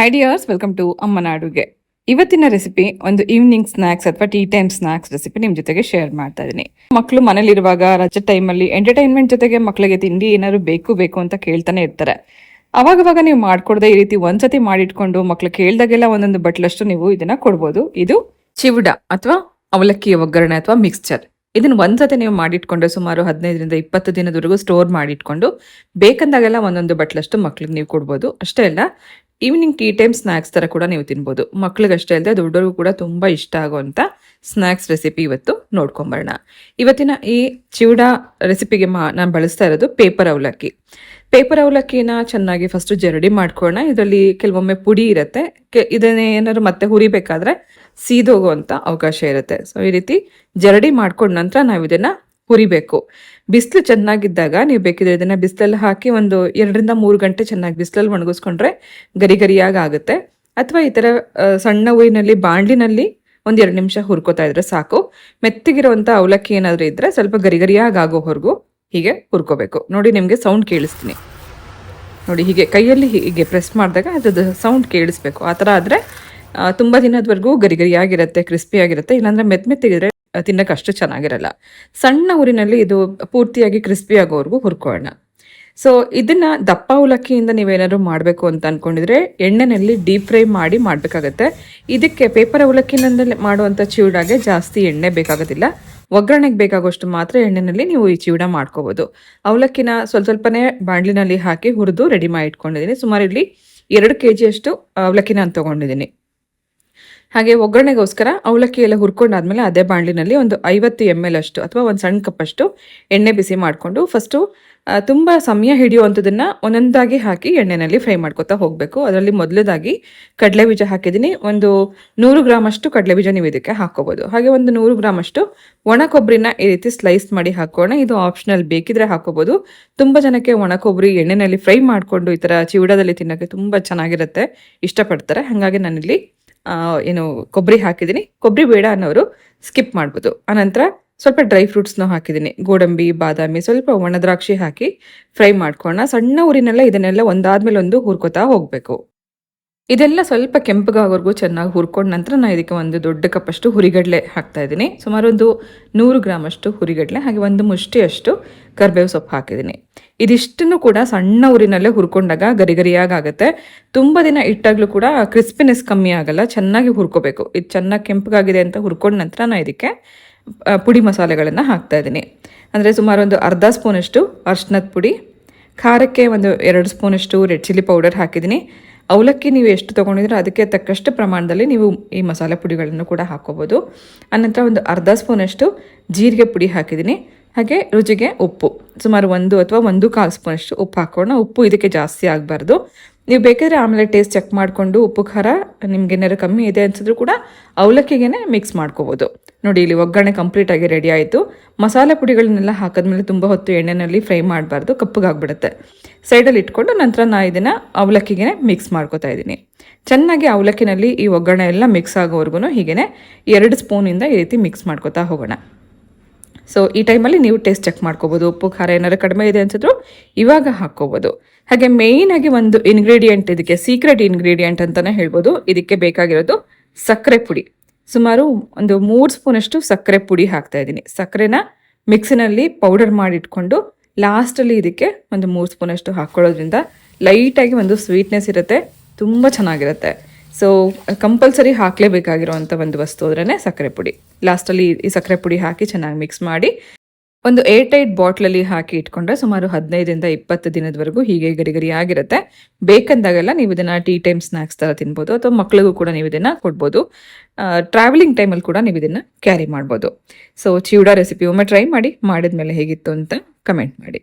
High dears welcome to ಅಮ್ಮನ ಅಡುಗೆ ಇವತ್ತಿನ ರೆಸಿಪಿ ಒಂದು ಈವ್ನಿಂಗ್ ಸ್ನಾಕ್ಸ್ ಅಥವಾ ಟೀ ಟೈಮ್ ಸ್ನಾಕ್ಸ್ ರೆಸಿಪಿ ನಿಮ್ ಜೊತೆಗೆ ಶೇರ್ ಮಾಡ್ತಾ ಇದ್ದೀನಿ. ಮಕ್ಕಳು ಮನೇಲಿರುವಾಗ ರಜೆ ಟೈಮಲ್ಲಿ ಎಂಟರ್ಟೈನ್ಮೆಂಟ್ ಜೊತೆಗೆ ಮಕ್ಕಳಿಗೆ ತಿಂಡಿ ಏನಾದ್ರು ಬೇಕು ಬೇಕು ಅಂತ ಕೇಳ್ತಾನೆ ಇರ್ತಾರೆ. ಅವಾಗವಾಗ ನೀವು ಮಾಡ್ಕೊಡದೆ ಈ ರೀತಿ ಒಂದ್ಸತಿ ಮಾಡಿಟ್ಕೊಂಡು ಮಕ್ಳು ಕೇಳ್ದಾಗೆಲ್ಲ ಒಂದೊಂದು ಬಟ್ಲಷ್ಟು ನೀವು ಇದನ್ನ ಕೊಡ್ಬೋದು. ಇದು ಚಿವಡ ಅಥವಾ ಅವಲಕ್ಕಿ ಒಗ್ಗರಣೆ ಅಥವಾ ಮಿಕ್ಸ್ಚರ್ ಇದನ್ನ ಒಂದ್ಸತಿ ನೀವು ಮಾಡಿಟ್ಕೊಂಡ್ರೆ ಸುಮಾರು ಹದಿನೈದರಿಂದ ಇಪ್ಪತ್ತು ದಿನದವರೆಗೂ ಸ್ಟೋರ್ ಮಾಡಿಟ್ಕೊಂಡು, ಬೇಕಂದಾಗೆಲ್ಲ ಒಂದೊಂದು ಬಟ್ಲಷ್ಟು ಮಕ್ಳಿಗೆ ನೀವು ಕೊಡ್ಬೋದು. ಅಷ್ಟೇ ಅಲ್ಲ ಈವ್ನಿಂಗ್ ಟೀ ಟೈಮ್ ಸ್ನಾಕ್ಸ್ ಥರ ಕೂಡ ನೀವು ತಿನ್ಬೋದು. ಮಕ್ಳಿಗಷ್ಟೇ ಅಲ್ಲದೆ ದೊಡ್ಡವ್ರಿಗೂ ಕೂಡ ತುಂಬ ಇಷ್ಟ ಆಗುವಂಥ ಸ್ನಾಕ್ಸ್ ರೆಸಿಪಿ ಇವತ್ತು ನೋಡ್ಕೊಂಬರೋಣ. ಇವತ್ತಿನ ಈ ಚಿವಡಾ ರೆಸಿಪಿಗೆ ಮಾ ನಾನು ಬಳಸ್ತಾ ಇರೋದು ಪೇಪರ್ ಅವಲಕ್ಕಿ. ಪೇಪರ್ ಅವಲಕ್ಕಿನ ಚೆನ್ನಾಗಿ ಫಸ್ಟ್ ಜರಡಿ ಮಾಡ್ಕೊಳ್ಳೋಣ. ಇದರಲ್ಲಿ ಕೆಲವೊಮ್ಮೆ ಪುಡಿ ಇರುತ್ತೆ. ಇದನ್ನೇ ಏನಾದ್ರು ಮತ್ತೆ ಹುರಿಬೇಕಾದ್ರೆ ಸೀದೋಗುವಂತ ಅವಕಾಶ ಇರುತ್ತೆ. ಸೊ ಈ ರೀತಿ ಜರಡಿ ಮಾಡ್ಕೊಂಡ ನಂತರ ನಾವು ಇದನ್ನ ಹುರಿಬೇಕು. ಬಿಸಿಲು ಚೆನ್ನಾಗಿದ್ದಾಗ ನೀವು ಬೇಕಿದ್ರೆ ಇದನ್ನ ಬಿಸಿಲಲ್ಲಿ ಹಾಕಿ ಒಂದು ಎರಡರಿಂದ ಮೂರು ಗಂಟೆ ಚೆನ್ನಾಗಿ ಬಿಸಿಲಲ್ಲಿ ಒಣಗಿಸ್ಕೊಂಡ್ರೆ ಗರಿ ಗರಿಯಾಗಿ ಆಗುತ್ತೆ. ಅಥವಾ ಈ ಥರ ಸಣ್ಣ ಊರಿನಲ್ಲಿ ಬಾಂಡ್ಲಿನಲ್ಲಿ ಒಂದ್ ಎರಡು ನಿಮಿಷ ಹುರ್ಕೋತಾ ಇದ್ರೆ ಸಾಕು. ಮೆತ್ತಿಗಿರುವಂತ ಅವಲಕ್ಕಿ ಏನಾದರೂ ಇದ್ರೆ ಸ್ವಲ್ಪ ಗರಿಗರಿಯಾಗಿ ಆಗೋ ಆಗೋವರೆಗೂ ಹೀಗೆ ಹುರ್ಕೋಬೇಕು. ನೋಡಿ ನಿಮಗೆ ಸೌಂಡ್ ಕೇಳಿಸ್ತೀನಿ. ನೋಡಿ, ಹೀಗೆ ಕೈಯಲ್ಲಿ ಹೀಗೆ ಪ್ರೆಸ್ ಮಾಡಿದಾಗ ಅದ್ರದ್ದು ಸೌಂಡ್ ಕೇಳಿಸ್ಬೇಕು. ಆ ಥರ ಆದರೆ ತುಂಬ ದಿನದವರೆಗೂ ಗರಿ ಗರಿಯಾಗಿರುತ್ತೆ ಕ್ರಿಸ್ಪಿ ಆಗಿರುತ್ತೆ ಇಲ್ಲಾಂದ್ರೆ ಮೆತ್ತ ಮೆತ್ತಗಿದ್ರೆ ತಿನ್ನಕ್ಕೆ ಅಷ್ಟು ಚೆನ್ನಾಗಿರಲ್ಲ. ಸಣ್ಣ ಊರಿನಲ್ಲಿ ಇದು ಪೂರ್ತಿಯಾಗಿ ಕ್ರಿಸ್ಪಿ ಆಗೋವರೆಗೂ ಹುರ್ಕೊಳ್ಳೋಣ. ಸೊ ಇದನ್ನು ದಪ್ಪ ಅವಲಕ್ಕಿಯಿಂದ ನೀವೇನಾದ್ರು ಮಾಡಬೇಕು ಅಂತ ಅಂದ್ಕೊಂಡಿದ್ರೆ ಎಣ್ಣೆನಲ್ಲಿ ಡೀಪ್ ಫ್ರೈ ಮಾಡಿ ಮಾಡಬೇಕಾಗತ್ತೆ. ಇದಕ್ಕೆ ಪೇಪರ್ ಅವಲಕ್ಕಿನಿಂದ ಮಾಡುವಂಥ ಚಿವಡಾಗೆ ಜಾಸ್ತಿ ಎಣ್ಣೆ ಬೇಕಾಗೋದಿಲ್ಲ. ಒಗ್ಗರಣೆಗೆ ಬೇಕಾಗುವಷ್ಟು ಮಾತ್ರ ಎಣ್ಣೆನಲ್ಲಿ ನೀವು ಈ ಚಿವಡ ಮಾಡ್ಕೋಬಹುದು ಅವಲಕ್ಕಿನ ಸ್ವಲ್ಪ ಸ್ವಲ್ಪನೇ ಬಾಣಲಿನಲ್ಲಿ ಹಾಕಿ ಹುರಿದು ರೆಡಿ ಮಾಡಿ ಇಟ್ಕೊಂಡಿದ್ದೀನಿ. ಸುಮಾರು ಇಲ್ಲಿ ಎರಡು ಕೆ ಜಿಯಷ್ಟು ಅವಲಕ್ಕಿನ ನಾನು ತಗೊಂಡಿದ್ದೀನಿ. ಹಾಗೆ ಒಗ್ಗರಣೆಗೋಸ್ಕರ ಅವಲಕ್ಕಿ ಎಲ್ಲ ಹುರ್ಕೊಂಡಾದ್ಮೇಲೆ ಅದೇ ಬಾಣಲಿನಲ್ಲಿ ಒಂದು ಐವತ್ತು ಎಂ ಎಲ್ ಅಷ್ಟು ಅಥವಾ ಒಂದು ಸಣ್ಣ ಕಪ್ ಅಷ್ಟು ಎಣ್ಣೆ ಬಿಸಿ ಮಾಡಿಕೊಂಡು ಫಸ್ಟು ತುಂಬ ಸಮಯ ಹಿಡಿಯುವಂಥದ್ದನ್ನು ಒಂದೊಂದಾಗಿ ಹಾಕಿ ಎಣ್ಣೆನಲ್ಲಿ ಫ್ರೈ ಮಾಡ್ಕೊತಾ ಹೋಗಬೇಕು. ಅದರಲ್ಲಿ ಮೊದಲದಾಗಿ ಕಡಲೆ ಬೀಜ ಹಾಕಿದ್ದೀನಿ. ಒಂದು ನೂರು ಗ್ರಾಮ್ ಅಷ್ಟು ಕಡಲೆ ಬೀಜ ನೀವು ಇದಕ್ಕೆ ಹಾಕೋಬೋದು ಹಾಗೆ ಒಂದು ನೂರು ಗ್ರಾಮ್ ಅಷ್ಟು ಒಣ ಕೊಬ್ಬರಿನ ಈ ರೀತಿ ಸ್ಲೈಸ್ ಮಾಡಿ ಹಾಕೋಣ ಇದು ಆಪ್ಷನಲ್ ಬೇಕಿದ್ರೆ ಹಾಕೋಬೋದು ತುಂಬ ಜನಕ್ಕೆ ಒಣ ಕೊಬ್ಬರಿ ಎಣ್ಣೆನಲ್ಲಿ ಫ್ರೈ ಮಾಡಿಕೊಂಡು ಈ ಥರ ಚಿವಡದಲ್ಲಿ ತಿನ್ನೋಕ್ಕೆ ತುಂಬ ಚೆನ್ನಾಗಿರುತ್ತೆ. ಇಷ್ಟಪಡ್ತಾರೆ. ಹಾಗಾಗಿ ನಾನಿಲ್ಲಿ ಏನು ಕೊಬ್ಬರಿ ಹಾಕಿದ್ದೀನಿ. ಕೊಬ್ಬರಿ ಬೇಡ ಅನ್ನೋರು ಸ್ಕಿಪ್ ಮಾಡ್ಬೋದು. ಆನಂತರ ಸ್ವಲ್ಪ ಡ್ರೈ ಫ್ರೂಟ್ಸ್ನ ಹಾಕಿದ್ದೀನಿ. ಗೋಡಂಬಿ, ಬಾದಾಮಿ ಸ್ವಲ್ಪ ಒಣದ್ರಾಕ್ಷಿ ಹಾಕಿ ಫ್ರೈ ಮಾಡ್ಕೊಳ್ಳೋಣ. ಸಣ್ಣ ಊರಿನೆಲ್ಲ ಇದನ್ನೆಲ್ಲ ಒಂದಾದ್ಮೇಲೆ ಒಂದು ಹುರ್ಕೋತಾ ಹೋಗಬೇಕು. ಇದೆಲ್ಲ ಸ್ವಲ್ಪ ಕೆಂಪಗಾಗೋರ್ಗೂ ಚೆನ್ನಾಗಿ ಹುರ್ಕೊಂಡ ನಂತರ ನಾನು ಇದಕ್ಕೆ ಒಂದು ದೊಡ್ಡ ಕಪ್ಪಷ್ಟು ಹುರಿಗಡಲೆ ಹಾಕ್ತಾ ಇದ್ದೀನಿ. ಸುಮಾರು ಒಂದು ನೂರು ಗ್ರಾಮಷ್ಟು ಹುರಿಗಡಲೆ, ಹಾಗೆ ಒಂದು ಮುಷ್ಟಿಯಷ್ಟು ಕರ್ಬೇವು ಸೊಪ್ಪು ಹಾಕಿದ್ದೀನಿ. ಇದಿಷ್ಟನ್ನು ಕೂಡ ಸಣ್ಣ ಊರಿನಲ್ಲೇ ಹುರ್ಕೊಂಡಾಗ ಗರಿ ತುಂಬ ದಿನ ಇಟ್ಟಾಗ್ಲೂ ಕೂಡ ಕ್ರಿಸ್ಪಿನೆಸ್ ಕಮ್ಮಿ ಆಗಲ್ಲ, ಚೆನ್ನಾಗಿ ಹುರ್ಕೋಬೇಕು. ಇದು ಚೆನ್ನಾಗಿ ಕೆಂಪಗಾಗಿದೆ ಅಂತ ಹುರ್ಕೊಂಡ ನಂತರ ನಾನು ಇದಕ್ಕೆ ಪುಡಿ ಮಸಾಲೆಗಳನ್ನು ಹಾಕ್ತಾ ಇದ್ದೀನಿ. ಅಂದರೆ ಸುಮಾರು ಒಂದು ಅರ್ಧ ಸ್ಪೂನಷ್ಟು ಅರ್ಶಿನದ ಪುಡಿ, ಖಾರಕ್ಕೆ ಒಂದು ಎರಡು ಸ್ಪೂನಷ್ಟು ರೆಡ್ ಚಿಲ್ಲಿ ಪೌಡರ್ ಹಾಕಿದ್ದೀನಿ. ಅವಲಕ್ಕಿ ನೀವು ಎಷ್ಟು ತೊಗೊಂಡಿದ್ರೆ ಅದಕ್ಕೆ ತಕ್ಕಷ್ಟು ಪ್ರಮಾಣದಲ್ಲಿ ನೀವು ಈ ಮಸಾಲೆ ಪುಡಿಗಳನ್ನು ಕೂಡ ಹಾಕೋಬೋದು. ಆನಂತರ ಒಂದು ಅರ್ಧ ಸ್ಪೂನಷ್ಟು ಜೀರಿಗೆ ಪುಡಿ ಹಾಕಿದ್ದೀನಿ. ಹಾಗೆ ರುಚಿಗೆ ಉಪ್ಪು. ಸುಮಾರು ಒಂದು ಅಥವಾ ಒಂದು ಕಾಲು ಸ್ಪೂನಷ್ಟು ಉಪ್ಪು ಹಾಕೋಣ. ಉಪ್ಪು ಇದಕ್ಕೆ ಜಾಸ್ತಿ ಆಗಬಾರ್ದು. ನೀವು ಬೇಕಾದ್ರೆ ಆಮೇಲೆ ಟೇಸ್ಟ್ ಚೆಕ್ ಮಾಡಿಕೊಂಡು ಉಪ್ಪು ಖಾರ ನಿಮ್ಗೆ ಏನಾದ್ರು ಕಮ್ಮಿ ಇದೆ ಅನಿಸಿದ್ರು ಕೂಡ ಅವಲಕ್ಕಿಗೆ ಮಿಕ್ಸ್ ಮಾಡ್ಕೋಬೋದು. ನೋಡಿ, ಇಲ್ಲಿ ಒಗ್ಗರಣೆ ಕಂಪ್ಲೀಟ್ ಆಗಿ ರೆಡಿ ಆಯಿತು. ಮಸಾಲೆ ಪುಡಿಗಳನ್ನೆಲ್ಲ ಹಾಕಿದ್ಮೇಲೆ ತುಂಬ ಹೊತ್ತು ಎಣ್ಣೆನಲ್ಲಿ ಫ್ರೈ ಮಾಡಬಾರ್ದು, ಕಪ್ಪಗಾಗ್ಬಿಡುತ್ತೆ. ಸೈಡಲ್ಲಿ ಇಟ್ಕೊಂಡು ನಂತರ ನಾ ಇದನ್ನು ಅವಲಕ್ಕಿಗೆ ಮಿಕ್ಸ್ ಮಾಡ್ಕೋತಾ ಇದ್ದೀನಿ. ಚೆನ್ನಾಗಿ ಅವಲಕ್ಕಿನಲ್ಲಿ ಈ ಒಗ್ಗರಣೆ ಎಲ್ಲ ಮಿಕ್ಸ್ ಆಗೋವರೆಗೂ ಹೀಗೆ ಎರಡು ಸ್ಪೂನಿಂದ ಈ ರೀತಿ ಮಿಕ್ಸ್ ಮಾಡ್ಕೋತಾ ಹೋಗೋಣ. ಸೊ ಈ ಟೈಮಲ್ಲಿ ನೀವು ಟೇಸ್ಟ್ ಚೆಕ್ ಮಾಡ್ಕೋಬೋದು. ಉಪ್ಪು, ಖಾರ ಏನಾದ್ರು ಕಡಿಮೆ ಇದೆ ಅನ್ಸಿದ್ರು ಇವಾಗ ಹಾಕ್ಕೋಬೋದು. ಹಾಗೆ ಮೇಯ್ನ್ ಆಗಿ ಒಂದು ಇಂಗ್ರೀಡಿಯೆಂಟ್ ಇದಕ್ಕೆ ಸೀಕ್ರೆಟ್ ಇಂಗ್ರೀಡಿಯೆಂಟ್ ಅಂತಾನೆ ಹೇಳ್ಬೋದು. ಇದಕ್ಕೆ ಬೇಕಾಗಿರೋದು ಸಕ್ಕರೆ ಪುಡಿ. ಸುಮಾರು ಒಂದು ಮೂರು ಸ್ಪೂನಷ್ಟು ಸಕ್ಕರೆ ಪುಡಿ ಹಾಕ್ತಾ ಇದ್ದೀನಿ. ಸಕ್ಕರೆನ ಮಿಕ್ಸಿನಲ್ಲಿ ಪೌಡರ್ ಮಾಡಿಟ್ಕೊಂಡು ಲಾಸ್ಟಲ್ಲಿ ಇದಕ್ಕೆ ಒಂದು ಮೂರು ಸ್ಪೂನಷ್ಟು ಹಾಕ್ಕೊಳ್ಳೋದ್ರಿಂದ ಲೈಟಾಗಿ ಒಂದು ಸ್ವೀಟ್ನೆಸ್ ಇರುತ್ತೆ, ತುಂಬ ಚೆನ್ನಾಗಿರುತ್ತೆ. ಸೊ ಕಂಪಲ್ಸರಿ ಹಾಕಲೇಬೇಕಾಗಿರುವಂಥ ಒಂದು ವಸ್ತು ಅಂದ್ರೆ ಸಕ್ಕರೆ ಪುಡಿ. ಲಾಸ್ಟಲ್ಲಿ ಈ ಸಕ್ಕರೆ ಪುಡಿ ಹಾಕಿ ಚೆನ್ನಾಗಿ ಮಿಕ್ಸ್ ಮಾಡಿ ಒಂದು ಏರ್ ಟೈಟ್ ಬಾಟ್ಲಲ್ಲಿ ಹಾಕಿ ಇಟ್ಕೊಂಡ್ರೆ ಸುಮಾರು ಹದಿನೈದರಿಂದ ಇಪ್ಪತ್ತು ದಿನದವರೆಗೂ ಹೀಗೆ ಗರಿ ಗರಿ ಆಗಿರುತ್ತೆ. ಬೇಕಂದಾಗೆಲ್ಲ ನೀವು ಇದನ್ನ ಟೀ ಟೈಮ್ ಸ್ನಾಕ್ಸ್ ತರ ತಿನ್ಬೋದು ಅಥವಾ ಮಕ್ಕಳಿಗೂ ಕೂಡ ನೀವು ಇದನ್ನ ಕೊಡ್ಬೋದು. ಟ್ರಾವೆಲಿಂಗ್ ಟೈಮಲ್ಲಿ ಕೂಡ ನೀವು ಇದನ್ನ ಕ್ಯಾರಿ ಮಾಡ್ಬೋದು. ಸೊ ಚಿವಡಾ ರೆಸಿಪಿ ಒಮ್ಮೆ ಟ್ರೈ ಮಾಡಿ, ಮಾಡಿದ್ಮೇಲೆ ಹೇಗಿತ್ತು ಅಂತ ಕಮೆಂಟ್ ಮಾಡಿ.